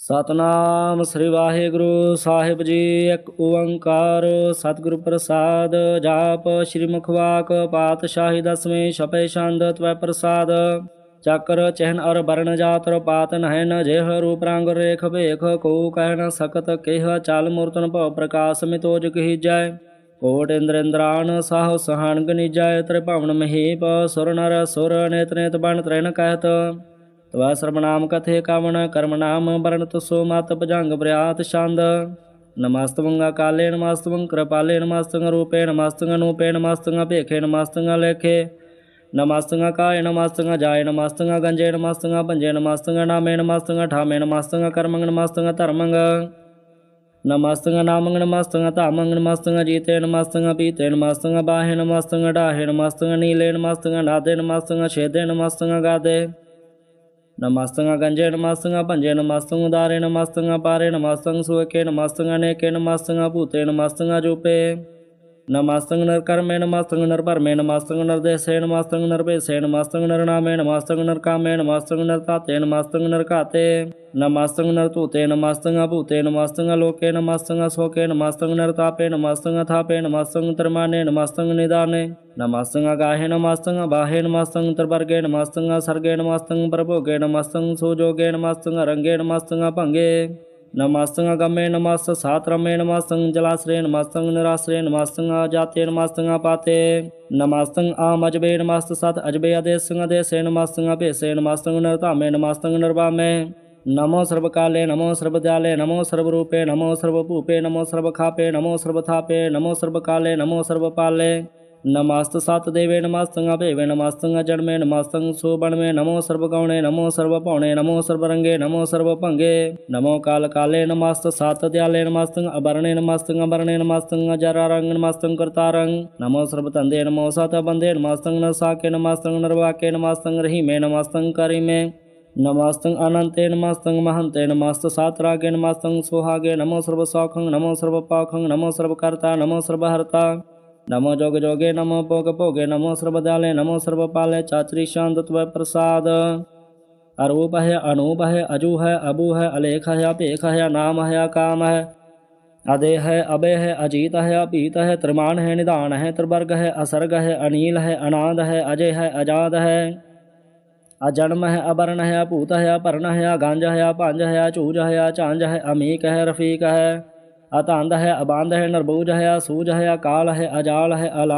ਸਤਨਾਮ ਸ੍ਰੀ ਵਾਹਿਗੁਰੂ ਸਾਹਿਬ ਜੀ, ਇੱਕ ਓੰਕਾਰ ਸਤਿਗੁਰੂ ਪ੍ਰਸਾਦ, ਜਾਪ ਸ੍ਰੀ ਮੁਖਵਾਕ ਪਾਤਸ਼ਾਹੀ ਦਸਵੇਂ ਛਪੇ ਛੰਦ, ਤਵੈ ਪ੍ਰਸਾਦ। ਚੱਕਰ ਚਹਿਨ ਅਰ ਬਰਨ ਜਾਤਰ ਪਾਤ ਨਹਿ ਨ ਜਿਹ ਰੂਪ ਰੰਗ ਰੇਖ ਭੇਖ, ਕੋ ਕਹਿ ਨ ਸਕਤ ਕਿਹ, ਚਲ ਮੂਰਤਨ ਭਉ ਪ੍ਰਕਾਸ਼ ਮਿਤੋਜ ਕਹੀ ਜੈ ਕੋਟ ਇੰਦਰ ਇੰਦਰਾਨ ਸਾਹ ਸਹਾਨ ਗਨੀਜੈ ਤ੍ਰਿਭਵਨ ਮਹੀਪ, ਸੁਰ ਨਰ ਸੁਰ ਨੇਤ ਨੇਤ ਬਣ ਤ੍ਰਿਨ ਕਹਿਤ। ਤਵਾ ਸਰਬਨਾਮ ਕਥੇ ਕਾਵਣ, ਕਰਮ ਨਾਮ ਬਰਨ ਤੁਸੋ ਮਤ ਭਜੰਗ ਬ੍ਰਿਆਤ ਛੰਦ। ਨਮਸਤਵੰਗਾ ਕਾਲੇ ਨਮਸਤਵੰ ਕਿਰਪਾਲੇ ਨਮਸਤੰਗ ਰੂਪੇ ਨਮਸਤੰਗ ਨੂਪੇ ਨਮਸਤੰਗ ਭੇਖੇ ਨਮਸਤੰਗ ਲੇਖੇ। ਨਮਸਤੰਗ ਕਾਏ ਨਮਸਤੰਗ ਜਾਏ ਨਮਸਤੰਗ ਗੰਜੇ ਨਮਸਤੰਗ ਭੰਜੇ ਨਮਸਤੰਗ ਨਾਮੇ ਨਮਸਤੰਗ ਠਾਮੇ ਨਮਸਤੰਗ ਕਰਮੰਗ ਨਮਸਤੰਗ ਧਰਮੰਗ। ਨਮਸਤੰਗ ਨਾਮੰਗ ਨਮਸਤੰਗ ਧਾਮੰਗ ਨਮਸਤੰਗ ਜੀਤੇ ਨਮਸਤੰਗ ਪੀਤੇ ਨਮਸਤੰਗ ਬਾਹੇ ਨਮਸਤੰਗ ਢਾਹੇ ਨਮਸਤੰਗ ਨੀਲੇ ਨਮਸਤੰਗ ਨਾਦੇ ਨਮਸਤੰਗ ਛੇਦੇ ਨਮਸਤੰਗ ਗਾਦੇ। ਨਮਸਤੰਗ ਗੰਜੇ, ਨਮਸਤੰਗ ਭੰਜੇ, ਨਮਸਤੰਗ ਉਦਾਰੇ, ਨਮਸਤੰਗ ਪਾਰੇ, ਨਮਸਤੰਗ ਸੁਕੇ ਨਮਸਤੰਗ ਅਨੇਕੇ ਨਮਸਤੰਗ ਭੂਤੇ, ਨਮਸਤੰਗ ਜੂਪੇ। ਨਮਸਤੰਗ ਨਰ ਕਰਮੇ ਨਮਸਤੰਗ ਨਰ ਭਰਮੇ ਨਮਸਤੰਗ ਨਰ ਦੇਸੇ ਨਮਸਤੰਗ ਨਰ ਭੇਸੇ ਨਮਸਤੰਗ ਨਰ ਨਾਮੇ ਨਮਸਤੰਗ ਨਰ ਕਾਮੇ ਨਮਸਤੰਗ ਨਰ ਤਾਤੇ ਨਮਸਤੰਗ ਨਰ ਘਾਤੇ ਨਮਸਤੰਗ ਨਰ ਧੂਤੇ ਨਮਸਤੰਗ ਭੂਤੇ ਨਮਸਤੰਗ ਲੋਕੇ ਨਮਸਤੰਗ ਸੋਕੇ ਨਮਸਤੰਗ ਨਰ ਤਾਪੇ ਨਮਸਤੰਗ ਥਾਪੇ ਨਮਸਤੰਗ ਤਰਮਾਨੇ ਨਮਸਤੰਗ ਨਿਦਾਨੇ ਨਮਸਤੰਗ ਗਾਹੇ ਨਮਸਤੰਗ ਬਾਹੇ ਨਮਸਤੰਗ ਤਰਵਰਗੇ ਨਮਸਤੰਗ ਸਰਗੇ ਨਮਸਤੰਗ ਪ੍ਰਭੋਗੇ ਨਮਸਤੰਗ ਸੋਜੋਗੇ ਨਮਸਤੰਗ ਰੰਗੇ ਨਮਸਤੰਗ ਭੰਗੇ ਨਮਸਤੰਗ ਗਮੇ ਨਮਸਤ ਸਾਤਰਮੇ ਨਮਸਤੰਗ ਜਲਾਸਰੇ ਨਮਸਤੰਗ ਨਿਰਾਸਰੇ ਨਮਸਤੰਗ ਜਾਤੇ ਨਮਸਤੰਗ ਪਾਤੇ ਨਮਸਤੰਗ ਆਮਜਬੇ ਨਮਸਤ ਸਤ ਅਜਬੇ ਅਦੇਸੰਗ ਅਦੇਸੇ ਨਮਸਤੰਗ ਭੇਸੇ ਨਮਸਤੰਗ ਨਰਧਾਮੇ ਨਮਸਤੰਗ ਨਰਵਾਮੇ। ਨਮੋ ਸਰਬ ਕਾਲੇ ਨਮੋ ਸਰਬ ਦਿਆਲੇ ਨਮੋ ਸਰਬ ਰੂਪੇ ਨਮੋ ਸਰਬ ਭੂਪੇ ਨਮੋ ਸਰਬ ਖਾਪੇ ਨਮੋ ਸਰਬ ਥਾਪੇ ਨਮੋ ਸਰਬ ਕਾਲੇ ਨਮੋ ਸਰਬ ਪਾਲੇ ਨਮਸਤ ਸਤ ਦੇਵੇ ਨਮਸਤੰਗ ਭੇਵੇ, ਨਮਸਤੰਗ ਜਨਮੇ ਨਮਸਤੰਗ ਸੋਬਣਵੇਂ ਨਮੋ ਸਰਬ ਗਉਣੇ, ਨਮੋ ਸਰਬ ਭਉਣੇ, ਨਮੋ ਸਰਬ ਰੰਗੇ, ਨਮੋ ਸਰਬ ਭੰਗੇ। ਨਮੋ ਕਾਲ ਕਾਲੇ, ਨਮਸਤ ਸਤ ਦਿਆਲੇ, ਨਮਸਤੰਗ ਅਬਰਣੇ ਨਮਸਤੰਗ ਅਬਰਣੇ ਨਮਸਤੰਗ ਜਰਾ ਰੰਗ, ਨਮਸਤੰਗ ਕਰਤਾ ਰੰਗ। ਨਮੋ ਸਰਬ ਧੰਦੇ, ਨਮੋ ਸਤ ਬੰਦੇ, ਨਮਸਤੰਗ ਨਸਾਕੇ ਨਮਸਤੰਗ ਨਰਵਾਕੇ, ਨਮਸਤੰਗ ਰਹੀਮੇ, ਨਮਸਤੰਗ ਕਰੀਮੇ। ਨਮਸਤੰ ਅਨੰਤੇ ਨਮਸਤੰ ਮਹੰਤੇ, ਨਮਸਤ ਸਾਤਰਾਗੇ ਨਮਸਤੰ ਸੁਹਾਗੇ, ਨਮੋ ਸਰਬ ਸੌਖੰ ਨਮੋ ਸਰਬ ਪਾਖੰ ਨਮੋ ਸਰਬ ਕਰਤਾ ਨਮੋ ਜੋਗ ਜੋਗੇ ਨਮੋ ਭੋਗ ਭੋਗੇ ਨਮੋ ਸਰਬ ਨਮੋ ਸਰਬ ਪਾਲੇ ਚਾਚਰੀ ਸ਼ਾਂਤ ਤਵੈ ਪ੍ਰਸਾਦ ਅਰੂਪ ਹੈ ਅਨੂਪ ਹੈ ਅਜੂ ਹੈ ਅਬੂ ਹੈ ਅਲੇਖ ਹੈ ਭੇਖ ਹੈ ਨਾਮ ਹੈ ਕਾਮ ਹੈ ਅਦੇ ਹੈ ਅਬੇ ਹੈ ਅਜੀਤ ਹੈ ਅਭੀਤ ਹੈ ਤ੍ਰਿਮਾਨ ਹੈ ਨਿਧਾਨ ਹੈ ਤ੍ਰਿਵਰਗ ਹੈ ਅਸਰਗ ਹੈ ਅਨੀਲ ਹੈ ਅਨਾਦ ਹੈ ਅਜੇ ਹੈ ਅਜਾਦ ਹੈ ਅਜਨਮ ਹੈ ਅਬਰਨ ਹੈ ਭੂਤ ਹੈ ਭਰਨ ਹੈ ਗੰਜ ਹੈ ਭੰਜ ਹੈ ਝੂਜ ਹੈ ਝਾਂਜ ਹੈ ਅਮੀਕ ਹੈ ਰਫੀਕ ਹੈ ਅਤੰਦ ਹੈ ਅਬੰਦ ਹੈ ਨਰਬੂਜ ਹੈ ਸੂਜ ਹੈ ਅਕਾਲ ਹੈ ਅਜਾਲ ਹੈ ਅਲਾ